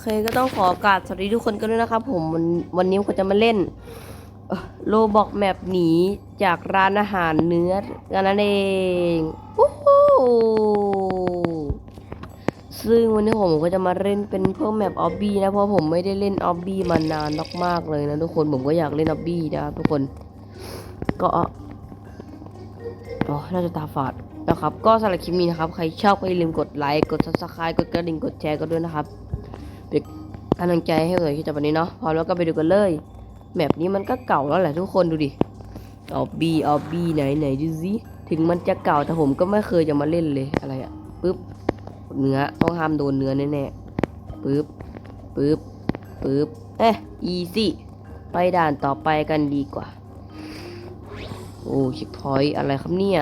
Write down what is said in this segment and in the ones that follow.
เคก็ต้องขอโอกราสสวัสดีทุกคนกันด้วยนะครับผมวันวันนี้ผมจะมาเล่นโลบอกแมปหนีจากร้านอาหารเนื้อกันนั่นเองวู้ฮู้ซึ่งวันนี้ผมก็จะมาเล่นเป็นเพิ่มแมปออบบี้นะเพราะผมไม่ได้เล่นออบบี้มานานมากๆเลยนะทุกคนผมก็อยากเล่นออบบี้นะครับทุกคนก็อ๋อน่าจะตาฝาดนะครับก็สำหรับคลิปนี้นะครับ ใครชอบก็อย่าลืมกดไลค์ กด subscribe กดกระดิ่ง กดแชร์ก็ด้วยนะครับ เป็นกำลังใจให้เลยที่จะวันนี้เนาะพอแล้วก็ไปดูกันเลยแมปนี้มันก็เก่าแล้วแหละทุกคนดูดิออบบีออบบีไหนไหนดูสิถึงมันจะเก่าแต่ผมก็ไม่เคยจะมาเล่นเลยอะไรอะปึ๊บเนื้อต้องห้ามโดนเนื้อแน่ๆปึ๊บปึ๊บปึ๊บเอ๊ะอีซี่ไปด่านต่อไปกันดีกว่า โอ้ชิปพอยต์อะไรครับเนี่ย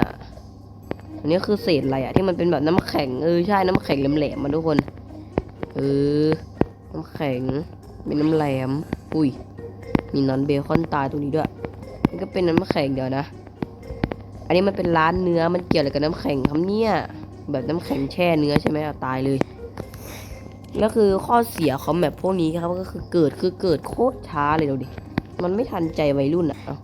อันนี้คือเศษอะไรอะที่มันเป็นแบบน้ำแข็งเออใช่น้ำแข็งแหลมๆมาทุกคนเออ น้ำแข็งเป็นน้ำแหลม อุ้ย มีนอนเบคอนตายตรงนี้ด้วยนี่ก็เป็นน้ำแข็งเดี๋ยวนะ อันนี้มันเป็นร้านเนื้อมันเกี่ยวอะไรกับน้ำแข็งครับเนี่ย แบบน้ำแข็งแช่เนื้อใช่ไหมเอาตายเลยแล้วคือข้อเสียของแบบพวกนี้ครับก็คือเกิดคือเกิดโคตรช้าเลยเดูดิ มันไม่ทันใจวัยรุ่นอะเอา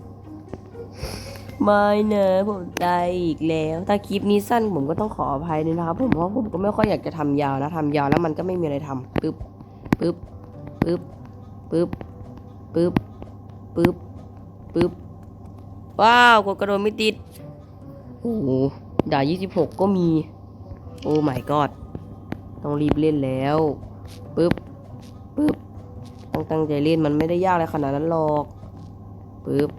ไม่เนอะผมตายอีกแล้ว ถ้าคลิปนี้สั้นผมก็ต้องขออภัยด้วยนะครับผมเพราะผมก็ไม่ค่อยอยากจะทำยาวนะทำยาวแล้วมันก็ไม่มีอะไรทำปึ๊บ ปึ๊บปึ๊บปึ๊บปึ๊บปึ๊บปึ๊บว้าวกดกระโดดไม่ติดโอ้โหด่า26ก็มี โอ้ my god ต้องรีบเล่นแล้วปึ๊บปึ๊บต้องตั้งใจเล่นมันไม่ได้ยากอะไรขนาดนั้นหรอกปึ๊บ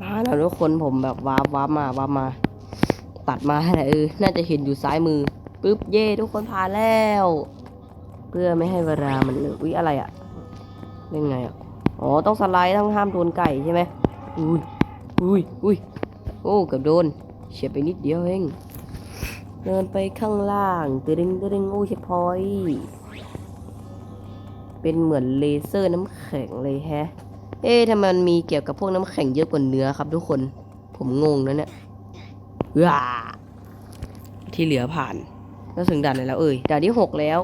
มาแล้วทุกคนผมแบบว้าบว้ามาว้ามา ตัดมาแหละเออ น่าจะเห็นอยู่ซ้ายมือปึ๊บเย่ทุกคนผ่านแล้ว เพื่อไม่ให้เวลามันเลยวิอะไรอะเล่นไงอะอ๋อต้องสไลด์ต้องห้ามโดนไก่ใช่ไหมอุ้ยอุ้ยอุ้ยโอ้เกือบโดนเฉียดไปนิดเดียวเองเดินไปข้างล่างตึดึงตึดึงโอ้เช็คพอยเป็นเหมือนเลเซอร์น้ำแข็งเลยแฮะ เอ๊ะทำไมมันมีเกี่ยวกับพวกน้ำแข็งเยอะกว่าเนื้อครับทุกคน ผมงงนะเนี่ย ว้าที่เหลือผ่านแล้วถึงด่านไหนแล้ว เอ่ยด่านที่หกแล้ว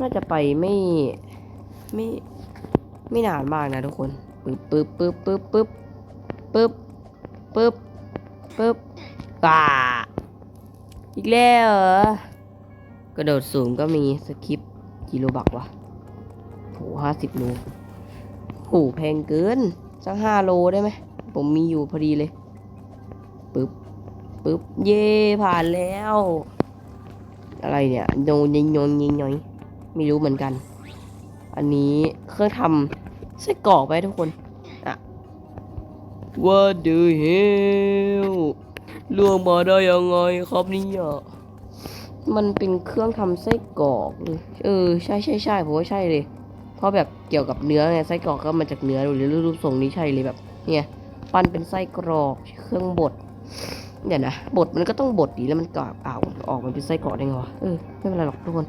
น่าจะไปไม่ไม่ไม่นานมากนะทุกคนปึ๊บปึ๊บปึ๊บปึ๊บปึ๊บปึ๊บปึ๊บปึ๊บป่าอีกแล้วเหรอกระโดดสูงก็มีสคริปต์กิโลบักวะโหห้าสิบโลโหแพงเกินสักห้าโลได้ไหมผมมีอยู่พอดีเลยปึ๊บ ปึ๊บ เย่ผ่านแล้ว อะไรเนี่ยโยนยิงโยนยิงโยนไม่รู้เหมือนกัน อันนี้เครื่องทำไส้กรอกไปทุกคนอะ What the hell เรื่องมาได้ยังไงครับเนี่ยมันเป็นเครื่องทำไส้กรอกเลยเออใช่ใช่ใช่ผมว่าใช่เลย เพราะแบบเกี่ยวกับเนื้อไงไส้กรอกก็มาจากเนื้อหรือรูปทรงนี้ใช่เลยแบบเนี่ยปั้นเป็นไส้กรอกเครื่องบด เดี๋ยนะบดมันก็ต้องบดดีแล้วมันกรอบเอาออกมันเป็นไส้กรอกได้ไงวะเออไม่เป็นไรหรอกทุกคน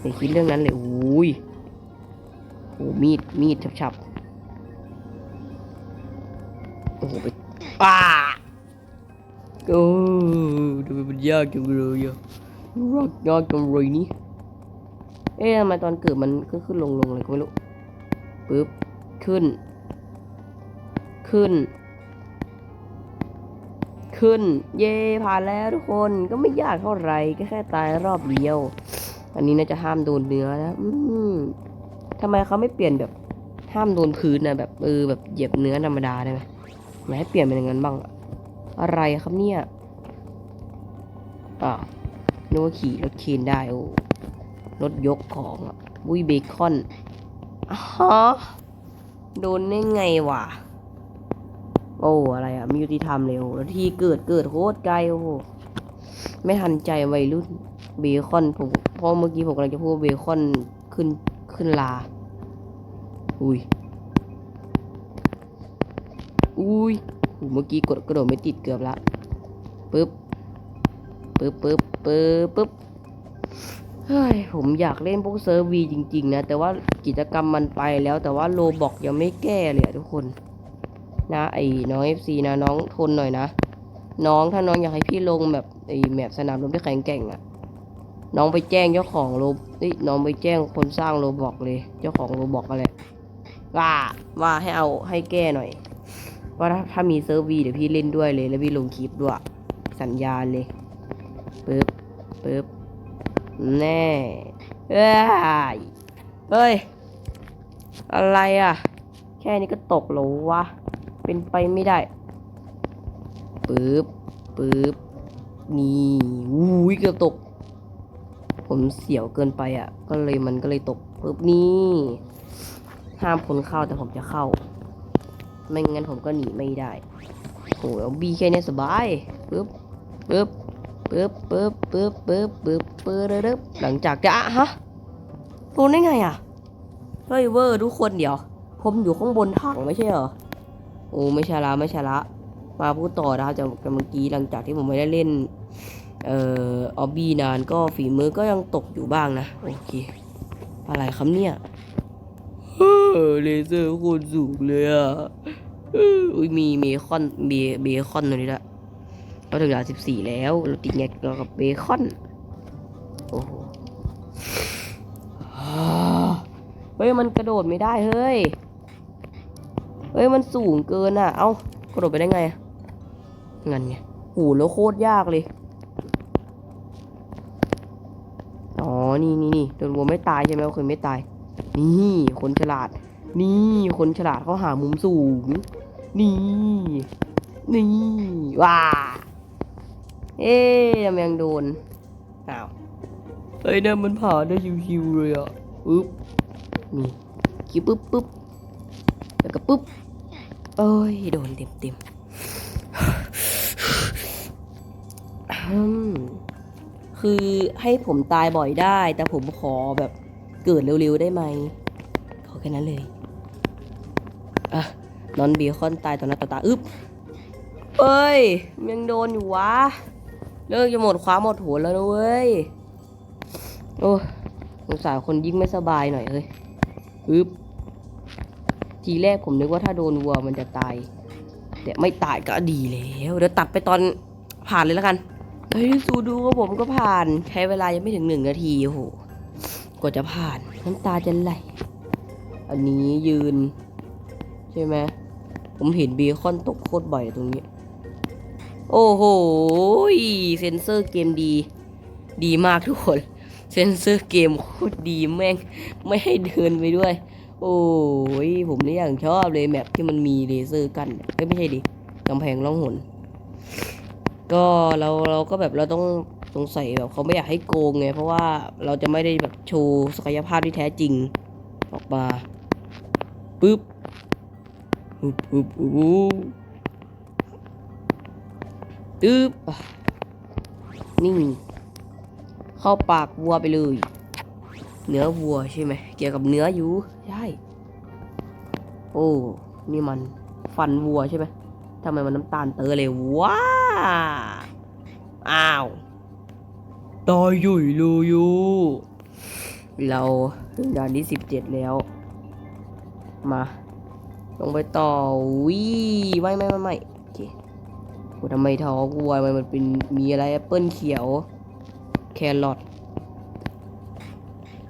อย่าคิดเรื่องนั้นเลยอุ้ยโอ้มีดมีดฉับๆโอ้โหไปป้าโอ้ดูมันยากจังเลยอะยากยากจังเลยนี่เอ๊ะทำไมตอนเกิดมันขึ้นขึ้นลงลงอะไรก็ไม่รู้ปึ๊บขึ้น ขึ้น ขึ้น เย่ผ่านแล้วทุกคนก็ไม่ยากเท่าไหร่ก็แค่ตายรอบเดียว อันนี้น่าจะห้ามโดนเนื้อนะอืมทำไมเขาไม่เปลี่ยนแบบห้ามโดนพื้นนะแบบเออแบบเหยียบเนื้อธรรมดาได้ไหมอยาให้เปลี่ยนเป็นอย่างนั้นบ้างอะอะไรครับเนี่ยอ่านึกว่าขี่รถเคนได้โอ้รถยกของอะวุ้ยเบคอนอ๋อโดนได้ไงวะ โอ้อะไรอะมียุติธรรมเลยโอ้แล้วที่เกิดเกิดโคตรไกลโอ้โหไม่ทันใจวัยรุ่นเบคอนผมเพราะเมื่อกี้ผมกำลังจะพูดเบคอนขึ้นขึ้นลา อุ้ย อุ้ยโหเมื่อกี้กดกระโดดไม่ติดเกือบละปึ๊บปึ๊บปึ๊บปึ๊บปึ๊บเฮ้ยผมอยากเล่นพวกเซิร์ฟวีจริง ๆ นะ แต่ว่ากิจกรรมมันไปแล้วแต่ว่าโลบอกยังไม่แก้เลยอะทุกคน นะไอ้น้อง FC นะน้องทนหน่อยนะ น้องถ้าน้องอยากให้พี่ลงแบบไอ้แมปสนามรบที่แข็งแกร่งอะน้องไปแจ้งเจ้าของโรบเอ้ยน้องไปแจ้งคนสร้างโรบอกเลย เจ้าของโรบอกอะไรว่าว่าให้เอาให้แก้หน่อย ว่าถ้าถ้ามีเซิร์ฟวีเดี๋ยวพี่เล่นด้วยเลย แล้วพี่ลงคลิปด้วยสัญญาณเลยปึ๊บปึ๊บแน่เอ้ยเฮ้ย อะไรอะ แค่นี้ก็ตกแล้ววะ เป็นไปไม่ได้ปึ๊บปึ๊บนี่อุ้ยเกือบตก ผมเสียวเกินไปอะ ก็เลยมันก็เลยตกปึ๊บนี่ห้ามคนเข้าแต่ผมจะเข้า ไม่งั้นผมก็หนีไม่ได้โอ้ยเอาบีแค่นี้สบายปึ๊บปึ๊บปึ๊บปึ๊บปึ๊บปึ๊บปึ๊บปึ๊บปึ๊บหลังจากจะฮะโดนได้ไงอะเฮ้ยเวอร์ทุกคนเดี๋ยว ผมอยู่ข้างบนถังไม่ใช่เหรอ โอ้ไม่ช่ละไม่ช่ละมาพูดต่อนะครับจากเมื่อกี้หลังจากที่ผมไม่ได้เล่น เอ่อออบบี้นานก็ฝีมือก็ยังตกอยู่บ้างนะ โอเค อะไรครับเนี่ยเลเซอร์โคตรสูงเลยอะอออุ้ยมีเบคอนเบเบคอนตัวนี้ละเราถึงด่านสิบสี่แล้วเราติดแงกกับเบคอน โอ้โหเฮ้ยมันกระโดดไม่ได้เฮ้ย เฮ้ยมันสูงเกินอะ เอ้ากระโดดไปได้ไงอะงั้นไงโหแล้วโคตรยากเลย อ๋อ นี่นี่นี่โดนวัวไม่ตายใช่ไหมเคยไม่ตาย นี่คนฉลาด นี่คนฉลาดเขาหามุมสูง นี่ นี่ว้าเอ๊ะทำไมยังโดน อ้าว เฮ้ยเนี่ยมันผ่านได้ชิวๆเลยอะปึ๊บ นี่คิวปึ๊บปึ๊บ แล้วก็ปึ๊บเอ้ยโดนเต็มเต็มอืมคือให้ผมตายบ่อยได้ แต่ผมขอแบบเกิดเร็วๆได้ไหมขอแค่นั้นเลยอะนอนเบียคอนตายต่อหน้าต่อตาอึ๊บเอ้ยยังโดนอยู่วะเลิกจะหมดความหมดหัวแล้วนะเว้ยโอ้สงสารคนยิ่งไม่สบายหน่อยเฮ้ยปึ๊บ ทีแรกผมนึกว่าถ้าโดนวัวมันจะตาย แต่ไม่ตายก็ดีแล้วเดี๋ยวตัดไปตอนผ่านเลยแล้วกันเฮ้ยสูดูว่าผมก็ผ่าน ใช้เวลายังไม่ถึงหนึ่งนาทีโอ้โหกว่าจะผ่านน้ำตาจะไหลอันนี้ยืน ใช่ไหมผมเห็นเบคอนตกโคตรบ่อยตรงนี้ โอ้โหเซนเซอร์เกมดี ดีมากทุกคน เซนเซอร์เกมโคตรดีแม่ง ไม่ให้เดินไปด้วย โอ้ยผมนี่อย่างชอบเลยแมปที่มันมีเลเซอร์กันเอ้ยไม่ใช่ดิกำแพงล่องหน ก็เราเราก็แบบเราต้องสงสัยแบบเขาไม่อยากให้โกงไง เพราะว่าเราจะไม่ได้แบบโชว์ศักยภาพที่แท้จริง ออกมาปึ๊บปึ๊บปึ๊บปึ๊บปึ๊บนี่ เข้าปากวัวไปเลย เนื้อวัวใช่ไหมเกี่ยวกับเนื้ออยู่ใช่โอ้นี่มันฟันวัวใช่ไหมทำไมมันน้ำตาลเตอเลยว้าอ้าวตายยุ่ยลยอยู่เราถึงด่านที่สิบเจ็ดแล้ว มาลงไปต่อวิไม่ไม่ไม่ไม่โอเคโอ้ทำไมท้องวัวมันมันเป็นมีอะไรแอปเปิลเขียว แครอท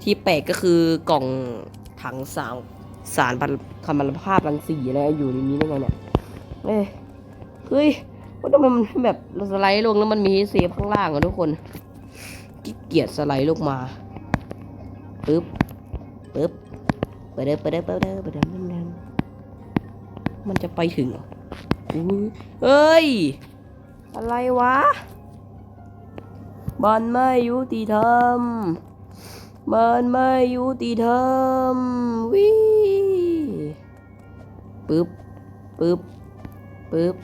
ที่แปลกก็คือกล่องถังสารสารพันคำมันภาพรังสีอะไรอยู่ในนี้ได้ไงเนี่ยเอ้ยเฮ้ยว่าทำไมมันแบบสไลด์ลงแล้วมันมีเซฟข้างล่างอะทุกคนขี้เกียจสไลด์ลงมาปึ๊บปึ๊บไปเด้อไปเด้อไปเด้อไปเด้อไปเด้อมันจะไปถึงเหรอเฮ้ย อะไรวะมันไม่ยุติธรรม มันไม่ยุติธรรมวิปึ๊บปึ๊บปึ๊บ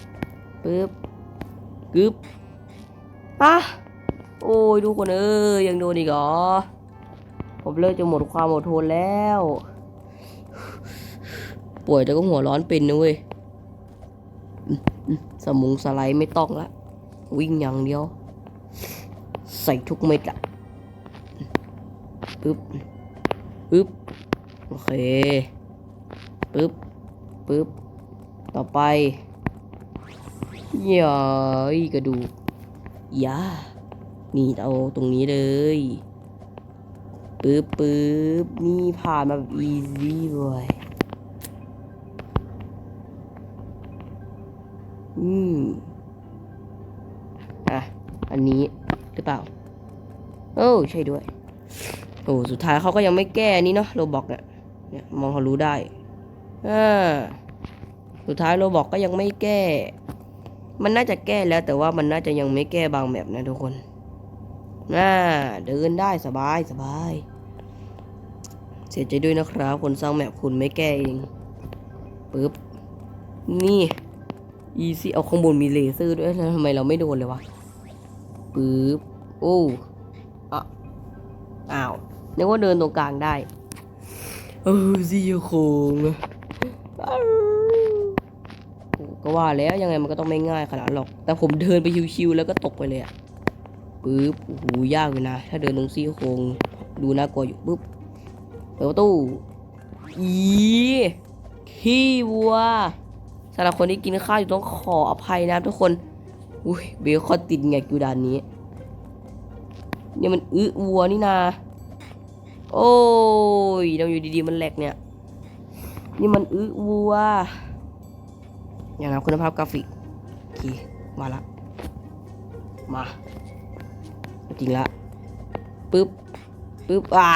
ปึ๊บกึบอะโอ้ยดูคนเอ้ยยังโดนอีกเหรอ ผมเลิกจะหมดความอดทนแล้ว ป่วยแต่ก็หัวร้อนเป็นนะเว้ยสมุงสไลด์ไม่ต้องละ วิ่งอย่างเดียว ใส่ทุกเม็ดอะ ปึ๊บปึ๊บโอเคปึ๊บปึ๊บต่อไปย่อีกระดูกยานี่เอาตรงนี้เลยปึ๊บปึ๊บนี่ผ่านมาแบบ easy เลยอืมอะ อันนี้หรือเปล่า โอ้ ใช่ด้วย โอ้สุดท้ายเขาก็ยังไม่แก้นี่เนาะโรบอกเนี่ยเนี่ยมองเขารู้ได้อ่าสุดท้ายโรบอกก็ยังไม่แก้ มันน่าจะแก้แล้วแต่ว่ามันน่าจะยังไม่แก้บางแมปนะทุกคนน่าเดินได้สบายสบาย เสียใจด้วยนะครับ คนสร้างแมปคุณไม่แก้เองปึ๊บนี่อีซี่เอาข้างบนมีเลเซอร์ด้วยแล้วทำไมเราไม่โดนเลยวะปึ๊บโอ้อะอ้าว นึกว่าเดินตรงกลางได้เออซี่โครงอ้าวโอ้ก็ว่าแล้วยังไงมันก็ต้องไม่ง่ายขนาดหรอก แต่ผมเดินไปชิวๆแล้วก็ตกไปเลยอะปึ๊บโอ้โหยากอยู่นะ ถ้าเดินตรงซี่โครงดูน่ากลัวอยู่ปึ๊บเปิดประตูอีขี้วัวสำหรับคนที่กินข้าวอยู่ต้องขออภัยนะครับทุกคนอุ้ยเบคอนติดไงกูดานนี้เนี่ยมันอื้อวัวนี่นา โอ้ยเราอยู่ดีๆมันแหลกเนี่ย นี่มันอื้อวัว อย่างนั้นคุณภาพกราฟิกโอเคมาละ มา จริงละปึ๊บปึ๊บอ่า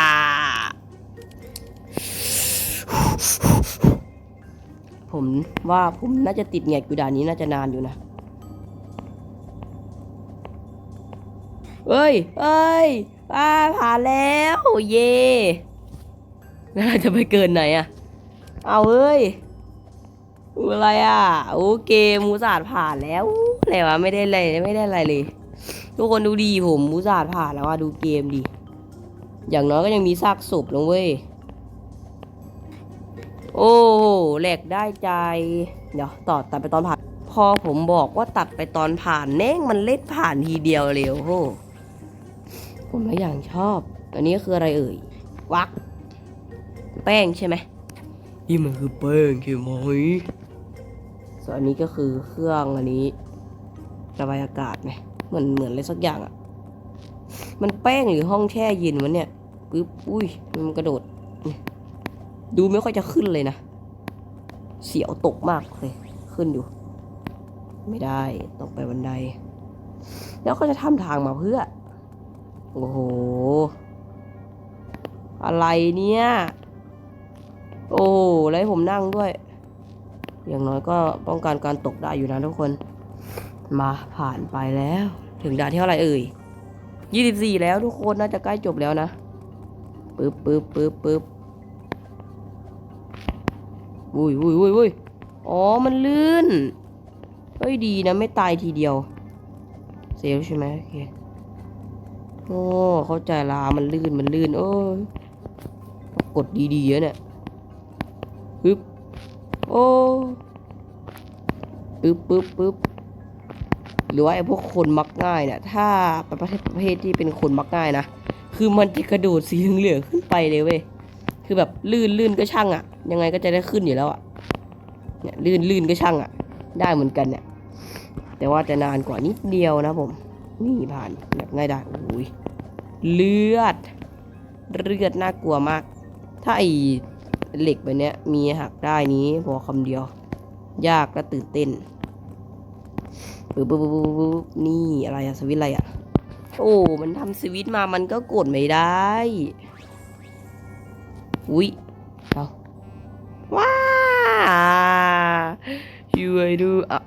ผมว่าผมน่าจะติดแงกอยู่ด่านนี้น่าจะนานอยู่นะ เอ้ยเอ้ยอ่าผ่านแล้ว เย่แล้วเราจะไปเกินไหนอะเอาเอ้ยอะไรอะโอเกมมูสาดผ่านแล้วอะไรวะไม่ได้อะไรไม่ได้อะไรเลย ทุกคนดูดีผมมูสาดผ่านแล้วว่าดูเกมดี อย่างน้อยก็ยังมีซากศพลงเว้ย โอ้แหลกได้ใจ เดี๋ยวต่อตัดไปตอนผ่าน พอผมบอกว่าตัดไปตอนผ่านแน่งมันเล็ดผ่านทีเดียวเร็วโห ผมไม่อย่างชอบอันนี้คืออะไรเอ่ย วัก แป้งใช่ไหมนี่มันคือแป้งใช่ไหมส่วนอันนี้ก็คือเครื่องอันนี้ระบายอากาศไหมเหมือนเหมือนอะไรสักอย่างอะ่ะ มันแป้งหรือห้องแช่เย็นวะเนี่ยปึ๊บอุ้ยมันกระโดด ดูไม่ค่อยจะขึ้นเลยนะ เสียวตกมากเลย ขึ้นอยู่ ไม่ได้ตกไปบันได แล้วก็จะทำทางมาเพื่อ โอ้โห อะไรเนี่ย โอ้แล้วให้ผมนั่งด้วย อย่างน้อยก็ป้องกันการตกได้อยู่นะทุกคน มาผ่านไปแล้ว ถึงด่านที่เท่าไหร่เอ่ยยี่สิบสี่แล้วทุกคนน่าจะใกล้จบแล้วนะปึ๊บปึ๊บปึ๊บปึ๊บอุ้ยอุ้ยอุ้ยอุ้ยอ๋อ มันลื่น เฮ้ย ดีนะ ไม่ตายทีเดียว เซลลใช่ไหมโอเค โอ้เข้าใจละมันลื่นมันลื่น โอ้ยกดดีๆอะเนี่ยปึ๊บโอ้ปึ๊บปึ๊บปึ๊บหรือว่าไอ้พวกคนมักง่ายเนี่ยถ้าเป็นประเภทประเภทที่เป็นคนมักง่ายนะคือมันจะกระโดดสีเหลืองๆขึ้นไปเลยเว้ยคือแบบลื่นลื่นก็ช่างอะยังไงก็จะได้ขึ้นอยู่แล้วอะเนี่ยลื่นลื่นก็ช่างอะได้เหมือนกันเนี่ยแต่ว่าจะนานกว่านิดเดียวนะผมนี่ผ่านแบบง่ายได้โอ้ย เลือด เลือดน่ากลัวมาก ถ้าไอเหล็กแบบเนี้ย มีหักได้นี้พอคำเดียว ยากและตื่นเต้นปึ๊บปึ๊บปึ๊บปึ๊บปึ๊บนี่อะไรอะสวิตอะไรอะโอ้ มันทำสวิตมามันก็กดไม่ได้ อุ้ยเอาว้าช่วยดูอะ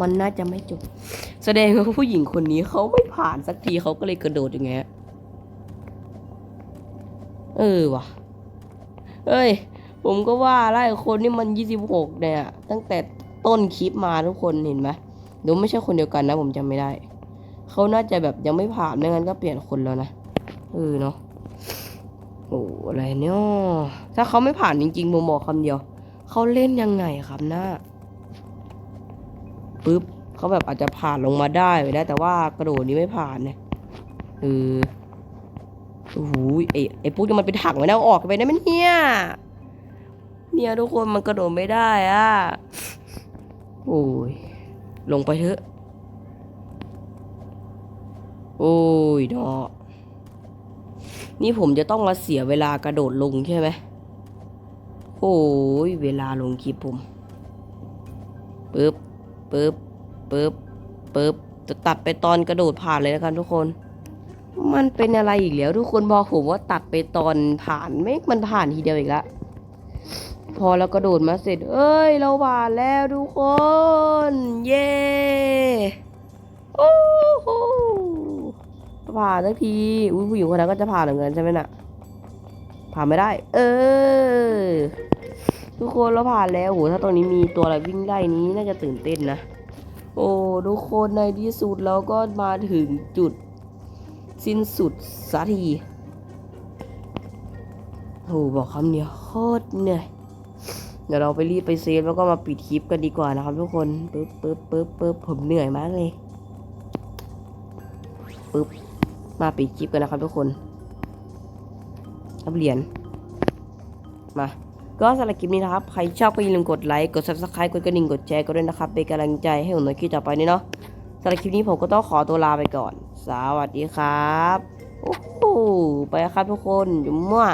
มันน่าจะไม่จบ แสดงว่าผู้หญิงคนนี้เขาไม่ผ่านสักทีเขาก็เลยกระโดดอย่างเงี้ยเออว่ะเอ้ย ผมก็ว่าแล้วไอ้คนนี่มันยี่สิบหกเนี่ย ตั้งแต่ต้นคลิปมาทุกคนเห็นไหมเดี๋ยวไม่ใช่คนเดียวกันนะ ผมจำไม่ได้ เขาน่าจะแบบยังไม่ผ่านไม่งั้นก็เปลี่ยนคนแล้วนะเออเนาะโอ้อะไรเนี่ยถ้าเขาไม่ผ่านจริงๆผมบอกคำเดียว เขาเล่นยังไงครับหน้า ปุ๊บเขาแบบอาจจะผ่านลงมาได้ไปได้ แต่ว่ากระโดดนี้ไม่ผ่านเนี่ยเออโอ้โหไอ้ไอ้ปุ๊กนี่มันเป็นถังไว้นะอออกไปได้ไหมเนี่ยเนี่ยทุกคนมันกระโดดไม่ได้อะโอ้ยลงไปเถอะโอ้ยดอนี่ผมจะต้องมาเสียเวลากระโดดลงใช่ไหมโอ้ยเวลาลงคลิปผมปึ๊บ ปึ๊บปึ๊บปึ๊บจะตัดไปตอนกระโดดผ่านเลยแล้วกันทุกคน มันเป็นอะไรอีกแล้ว ทุกคนบอกผมว่าตัดไปตอนผ่านไม่มันผ่านทีเดียวอีกล้วพอเรากระโดดมาเสร็จ เอ้ย เราผ่านแล้วทุกคน เย้โอ้โหผ่านสักทีอุ้ยผู้หญิงคนนั้นก็จะผ่านเหมือนกันใช่ไหมน่ะผ่านไม่ได้ เออ ทุกคนเราผ่านแล้วโหถ้าตรงนี้มีตัวอะไรวิ่งไล่นี้น่าจะตื่นเต้นนะ โอ้ทุกคนในที่สุดเราก็มาถึงจุด สิ้นสุดสักทีโหบอกคำเดียวโคตรเหนื่อยเดี๋ยวเราไปรีบไปเซฟแล้วก็มาปิดคลิปกันดีกว่านะครับทุกคนปึ๊บปึ๊บปึ๊บปึ๊บผมเหนื่อยมากเลยปึ๊บมาปิดคลิปกันนะครับทุกคนรับเหรียญมา ก็สำหรับคลิปนี้นะครับ ใครชอบก็อย่าลืมกดไลค์ กด subscribe กดกระดิ่ง กดแชร์ก็ด้วยนะครับ เป็นกำลังใจให้ผมในคลิปต่อไปนี่เนาะสำหรับคลิปนี้ผมก็ต้องขอตัวลาไปก่อน สวัสดีครับ โอ้โห ไปครับทุกคนจุ๊มั่ว